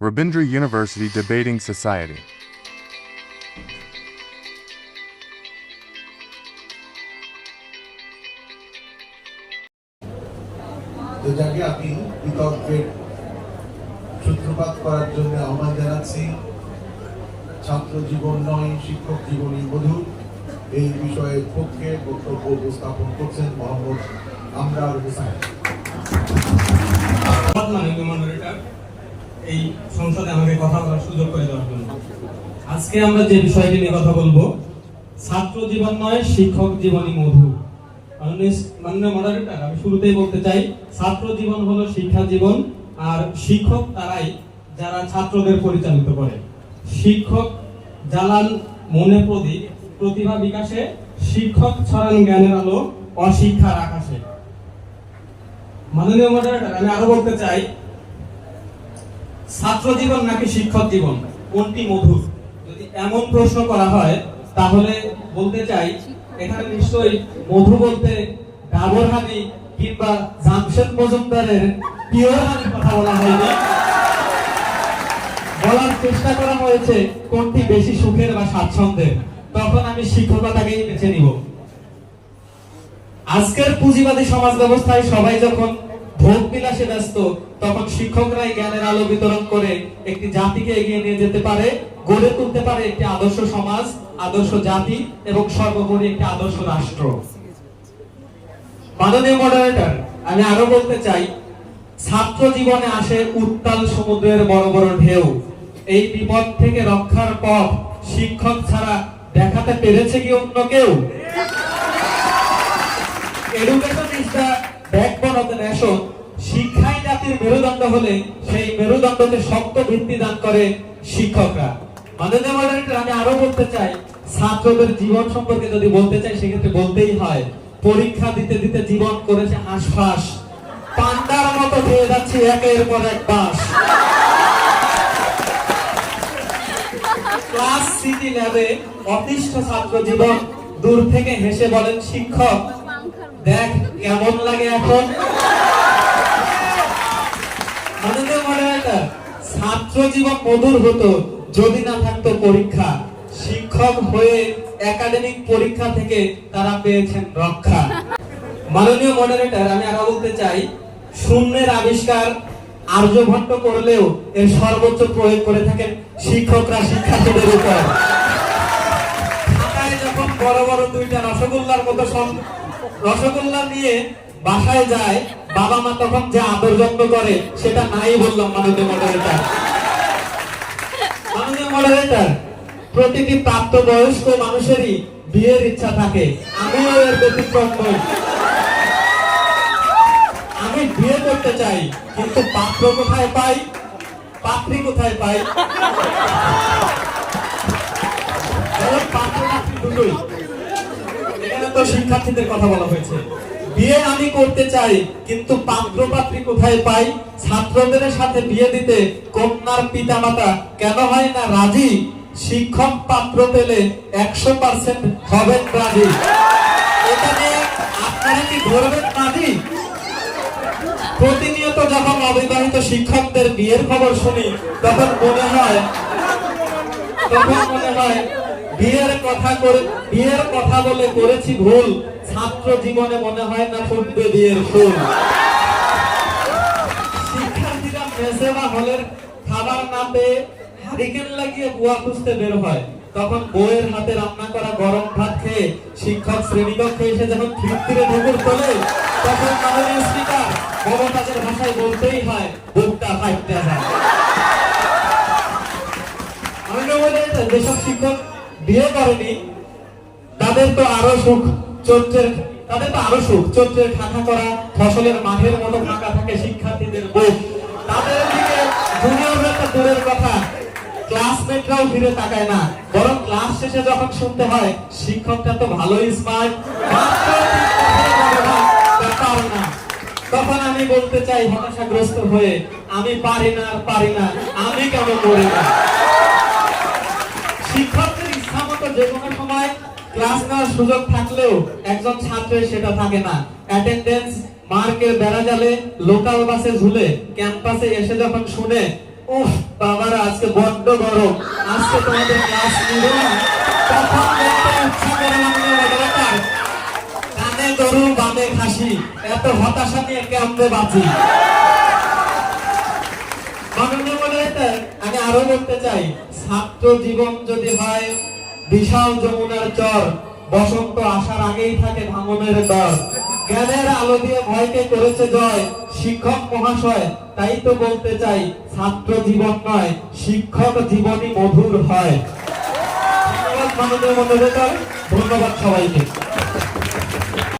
Rabindra University Debating Society. যাকে আমি বিতর্কের সূত্রপাত করার জন্য আহ্বান জানাচ্ছি ছাত্র জীবন নয় শিক্ষক জীবনী মধুর এই বিষয়ের পক্ষে বক্তব্য উপস্থাপন করছেন মোহাম্মদ আমরার হুসাইন এই সংসদে আমাকে কথা বলার সুযোগ করে দেওয়ার জন্য। আজকে আমরা যে বিষয়টি নিয়ে কথা বলব, ছাত্র জীবন নয়, শিক্ষক জীবনী মধু। মাননীয় আমি শুরুতেই বলতে চাই, ছাত্র জীবন হলো শিক্ষা জীবন, আর শিক্ষক তারাই যারা ছাত্রদের পরিচালিত করে। শিক্ষক জ্বালান মনে প্রদীপ, প্রতিভা বিকাশে, শিক্ষক ছড়ান জ্ঞানের আলো, অশিক্ষার আকাশে। মাননীয় মডারেটর আমি আরও বলতে চাই ছাত্র জীবন নাকি শিক্ষক জীবন? কোনটি মধুর? যদি এমন প্রশ্ন করা হয়, তাহলে বলতে চাই, এখানে নিশ্চয়ই মধু বলতে ডাবর হানি কিংবা জামশেদ মজুমদারের পিওর হানির কথা বলা হয়নি। বলার চেষ্টা করা হয়েছে কোনটি বেশি সুখের বা স্বাচ্ছন্দ্যের। তখন আমি শিক্ষকতাকেই বেছে নিব। আজকের পুঁজিবাদী সমাজ ব্যবস্থায় সবাই যখন ভোগ বিলাসে ব্যস্ত, তখন শিক্ষকরাই জ্ঞানের আলো বিতরণ করে একটি জাতিকে এগিয়ে নিয়ে যেতে পারে, গড়ে তুলতে পারে একটি আদর্শ সমাজ, আদর্শ জাতি এবং সর্বোপরি একটি আদর্শ রাষ্ট্র। মাননীয় মডারেটর আমি আরও বলতে চাই, ছাত্র জীবনে আসে উত্তাল সমুদ্রের বড় বড় ঢেউ। এই বিপদ থেকে রক্ষার পথ শিক্ষক ছাড়া দেখাতে পেরেছে কি অন্য কেউ? এডুকেশন ইজ দ্য অফ শিক্ষাই জাতির মেরুদণ্ড হলে সেই মেরুদণ্ডকে শক্ত ভিত্তি দান করে শিক্ষকরা। মাননীয় মডারেটর আমি আরও বলতে চাই, ছাত্রদের জীবন সম্পর্কে যদি বলতে চাই, সেক্ষেত্রে বলতেই হয়, পরীক্ষা দিতে দিতে জীবন করেছে পান্ডার মতো যাচ্ছে একের পর এক ক্লাস সিটি ল্যাবে অতিষ্ঠ ছাত্র জীবন দূর থেকে হেসে বলেন, শিক্ষক দেখ, কেমন লাগে এখন? মাননীয় মডারেটর ছাত্র জীবন মধুর হতো, যদি না থাকতো পরীক্ষা। শিক্ষক হয়ে একাডেমিক পরীক্ষা থেকে তারা পেয়েছেন রক্ষা। মাননীয় মডারেটর আমি আরও বলতে চাই, শূন্যের আবিষ্কার আর্যভট্ট করলেও এর সর্বোচ্চ প্রয়োগ করে থাকেন শিক্ষকরা, শিক্ষার্থীদের উপর। যখন বড় বড় দুইটা রসগোল্লার মতো রসগোল্লা নিয়ে বাসায় যায় বাবা মা তখন যে আদর যত্ন করে, সেটা নাই বললাম মাননীয় মডারেটর মাননীয় মডারেটর প্রতিটি প্রাপ্তবয়স্ক মানুষেরই বিয়ের ইচ্ছা থাকে। আমিও এর ব্যতিক্রম নই। আমি বিয়ে করতে চাই, কিন্তু পাত্র কোথায় পাই? পাত্রী কোথায় পাই? পাত্র পাত্রী দুটোই। শিক্ষার্থীদের কথা বলা হয়েছে। বিয়ে আমি করতে চাই, কিন্তু পাত্র পাত্রী কোথায় পাই? ছাত্রদের সাথে বিয়ে দিতে কন্যার পিতামাতা কেন হয় না রাজি? শিক্ষক পাত্র পেলে একশো পার্সেন্ট হবেন রাজি। এটা আপনারা কি ধরবেন রাজি? প্রতিনিয়ত যখন অবিবাহিত শিক্ষকদের বিয়ের খবর শুনি, তখন মনে হয়, তখন মনে হয় বিয়ের কথা করে বিয়ের কথা বলে করেছি ভুল। ছাত্র জীবনে মনে হয় না ফুটবে বিয়ের ফুল। শিক্ষার্থীরা মেসে বা হলের খাবার না পেয়ে হারিকেন লাগিয়ে বুয়া খুঁজতে বের হয়। তখন বউয়ের হাতে রান্না করা গরম ভাত খেয়ে শিক্ষক শ্রেণীকক্ষে এসে যখন তৃপ্তিরে ঢুকুর তোলে, তখন মাননীয় স্পিকার মমতাজের ভাষায় বলতেই হয়, বুকটা ফাইটতে হয়। আমি বলি যেসব শিক্ষক বিয়ে করেনি তাদের তো আরও সুখ, চৈত্রের, তাদের তো আরও সুখ, চৈত্রের খাখা করা, ফসলের মাঠের মতো ফাঁকা থাকে শিক্ষার্থীদের বুক তাদের দিকে জুনিয়ররা তো দূরের কথা ক্লাসমেটরাও ফিরে তাকায় না। বরং ক্লাস শেষে যখন শুনতে হয়, শিক্ষকটা তো ভালোই স্মার্ট না। তখন আমি বলতে চাই, হতাশাগ্রস্ত হয়ে, আমি পারি না আর পারি না, আমি কেন করি না শিক্ষকদের ইচ্ছা মতো যে কোনো সময় ক্লাস নেওয়ার সুযোগ থাকলেও একজন ছাত্রের সেটা থাকে না। অ্যাটেন্ডেন্স মার্কের বেড়া জালে লোকাল বাসে ঝুলে ক্যাম্পাসে এসে যখন শুনে, উফ বাবা আজকে বড্ড গরম। আজকে তোমাদের ক্লাস না। তখন ইচ্ছা করে কানে গরু বামে খাসি। এত হতাশা নিয়ে কেমনে বাঁচি? আমি আরও বলতে চাই, ছাত্র জীবন যদি হয়, বিশাল যমুনার চর। বসন্ত আসার আগেই থাকে ভাঙনের দল। জ্ঞানের আলো দিয়ে ভয়কে করেছে জয়। শিক্ষক মহাশয়, তাই তো বলতে চাই, ছাত্র জীবন নয়, শিক্ষক জীবনই মধুর হয় ধন্যবাদ সবাইকে।